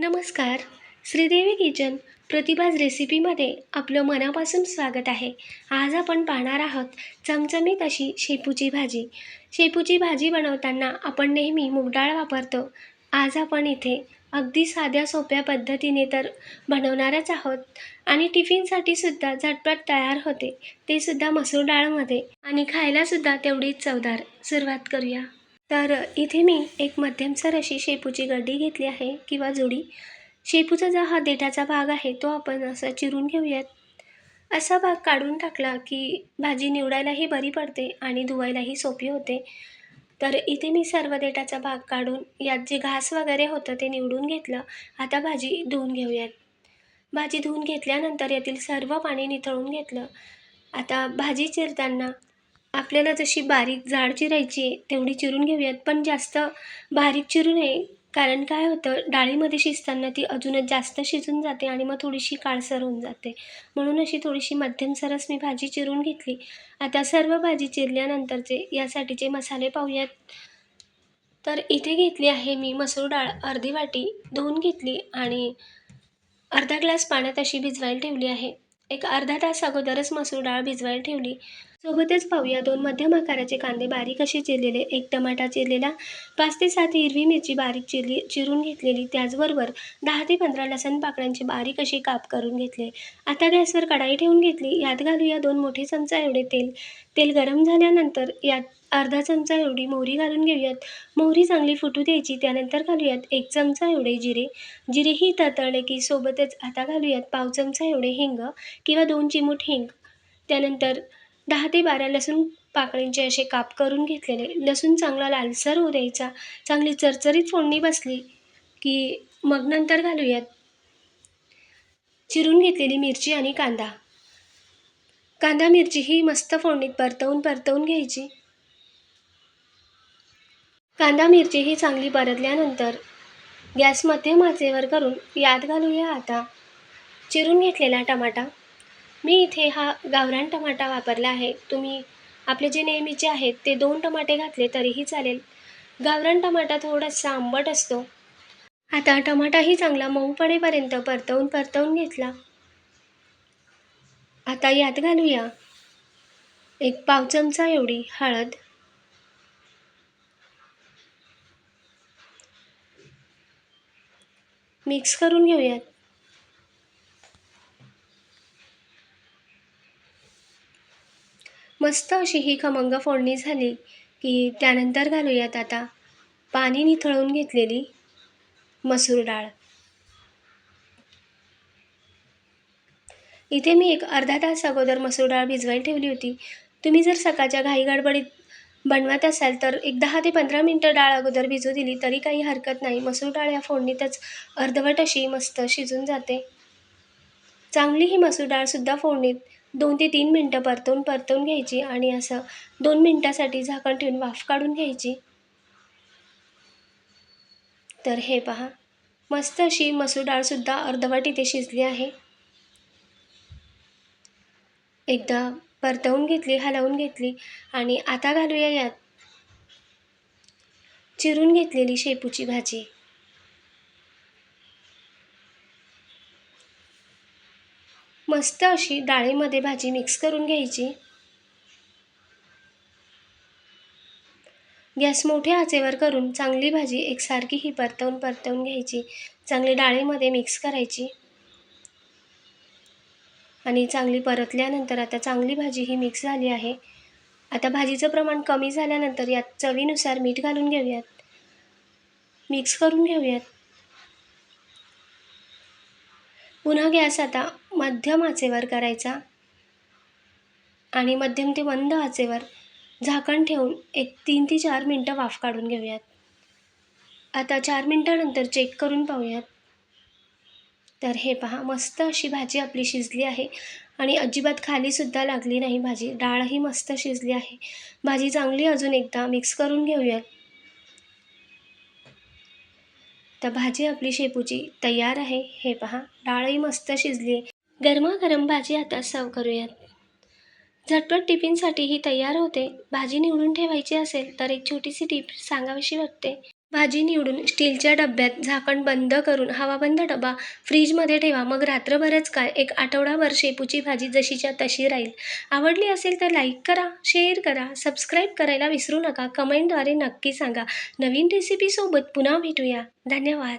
नमस्कार. श्रीदेवी किचन प्रतिभाज रेसिपीमध्ये आपलं मनापासून स्वागत आहे. आज आपण पाहणार आहोत चमचमीत अशी शेपूची भाजी. शेपूची भाजी बनवताना आपण नेहमी मूग डाळ वापरतो. आज आपण इथे अगदी साध्या सोप्या पद्धतीने तर बनवणारच आहोत आणि टिफिनसाठी सुद्धा झटपट तयार होते. ते सुद्धा मसूर डाळमध्ये आणि खायलासुद्धा तेवढीच चवदार. सुरुवात करूया. तर इथे मी एक मध्यमसर अशी शेपूची गड्डी घेतली आहे किंवा जोडी. शेपूचा जो हा देठाचा भाग आहे तो आपण असा चिरून घेऊयात. असा भाग काढून टाकला की भाजी निवडायलाही बरी पडते आणि धुवायलाही सोपी होते. तर इथे मी सर्व देठाचा भाग काढून यात जे घास वगैरे होतं ते निवडून घेतलं. आता भाजी धुवून घेऊयात. भाजी धुवून घेतल्यानंतर यातील सर्व पाणी निथळून घेतलं. आता भाजी चिरताना आपल्याला जशी बारीक जाड चिरायची आहे तेवढी चिरून घेऊयात. पण जास्त बारीक चिरू नये. कारण काय होतं डाळीमध्ये शिजताना ती अजूनच जास्त शिजून जाते आणि मग थोडीशी काळसर होऊन जाते. म्हणून अशी थोडीशी मध्यम सरस मी भाजी चिरून घेतली. आता सर्व भाजी चिरल्यानंतरचे यासाठीचे मसाले पाहूयात. तर इथे घेतली आहे मी मसूर डाळ अर्धी वाटी धुवून घेतली आणि अर्धा ग्लास पाण्यात अशी भिजवायला ठेवली आहे. एक अर्धा तास अगोदरच मसूर डाळ भिजवायला ठेवली. सोबतच पाहूया. दोन मध्यम आकाराचे कांदे बारीक असे चिरलेले एक टमाटा चिरलेला पाच ते सात हिरवी मिरची बारीक चिरली चिरून घेतलेली त्याचबरोबर दहा ते पंधरा लसण पाकळ्यांचे बारीक असे काप करून घेतले. आता गॅसवर कढाई ठेवून घेतली. यात घालूया दोन मोठे चमचा एवढे तेल. तेल गरम झाल्यानंतर यात अर्धा चमचा एवढी मोहरी घालून घेऊयात. मोहरी चांगली फुटू द्यायची त्यानंतर घालूयात एक चमचा एवढे जिरे. जिरेही तळतळले की सोबतच आता घालूयात पाव चमचा एवढे हिंग किंवा दोन चिमूट हिंग. त्यानंतर दहा ते बारा लसूण पाकळींचे असे काप करून घेतलेले. लसूण चांगला लालसर होऊ द्यायचा. चांगली चरचरीत फोडणी बसली की मग नंतर घालूयात. चिरून घेतलेली मिरची आणि कांदा. कांदा मिरची ही मस्त फोडणीत परतवून परतवून घ्यायची. कांदा मिरची ही चांगली परतल्यानंतर गॅस मध्यम आचेवर करून यात घालूया आता. चिरून घेतलेला टमाटा. मी इथे हा गावरान टमाटा वापरला आहे. तुम्ही आपले जे नेहमीचे आहेत ते दोन टमाटे घातले तरीही चालेल. गावरान टमाटा थोडासा आंबट असतो. आता टमाटाही चांगला मऊ पडेपर्यंत परतवून परतवून घेतला. आता यात घालूया एक पाव चमचा एवढी हळद. मिक्स करून घेऊयात. मस्त अशी ही खमंग फोडणी झाली की त्यानंतर घालूयात आता. पाणी निथळून घेतलेली मसूर डाळ. इथे मी एक अर्धा तास अगोदर मसूर डाळ भिजवायला ठेवली होती. तुम्ही जर सकाळच्या घाई गडबडीत बनवत असाल तर एक दहा ते पंधरा मिनटं डाळ अगोदर भिजू दिली तरी काही हरकत नाही. मसूर डाळ या फोडणीतच अर्धवट अशी मस्त शिजून जाते. चांगली ही मसूर डाळसुद्धा फोडणीत दोन ते तीन मिनटं परतवून परतवून घ्यायची आणि असं दोन मिनटासाठी झाकण ठेवून वाफ काढून घ्यायची. तर हे पहा. मस्त अशी मसूर डाळसुद्धा अर्धवट इथे शिजली आहे. एकदा परतवून घेतली हलवून घेतली आणि आता घालूया यात चिरून घेतलेली शेपूची भाजी. मस्त अशी डाळीमध्ये भाजी मिक्स करून घ्यायची. गॅस मोठ्या आचेवर करून चांगली भाजी एकसारखी ही परतवून परतवून घ्यायची. चांगली डाळीमध्ये मिक्स करायची. आणि चांगली परतल्यानंतर आता चांगली भाजी ही मिक्स झाली आहे. आता भाजीचं प्रमाण कमी झाल्यानंतर यात चवीनुसार मीठ घालून घेऊयात. मिक्स करून घेऊयात. पुन्हा गॅस आता मध्यम आचेवर करायचा आणि मध्यम ते मंद आचेवर झाकण ठेवून एक तीन ते चार मिनटं वाफ काढून घेऊयात. आता चार मिनटानंतर चेक करून पाहूयात. तर हे पहा मस्त अशी भाजी आपली शिजली आहे आणि अजिबात खालीसुद्धा लागली नाही भाजी. डाळही मस्त शिजली आहे. भाजी चांगली अजून एकदा मिक्स करून घेऊयात. तर भाजी आपली शेपूची तयार आहे. हे पहा डाळही मस्त शिजली आहे. गरमागरम भाजी आता सर्व करूयात. झटपट टिफिनसाठी ही तयार होते. भाजी निवडून ठेवायची असेल तर एक छोटीशी टिप सांगावीशी वाटते. भाजी निवडून स्टीलच्या डब्यात झाकण बंद करून हवाबंद डबा फ्रीजमध्ये ठेवा. मग रात्रभरच काय एक आठवडाभर शेपूची भाजी जशीच्या तशी राहील. आवडली असेल तर लाईक करा शेअर करा सबस्क्राईब करायला विसरू नका. कमेंटद्वारे नक्की सांगा. नवीन रेसिपीसोबत पुन्हा भेटूया. धन्यवाद.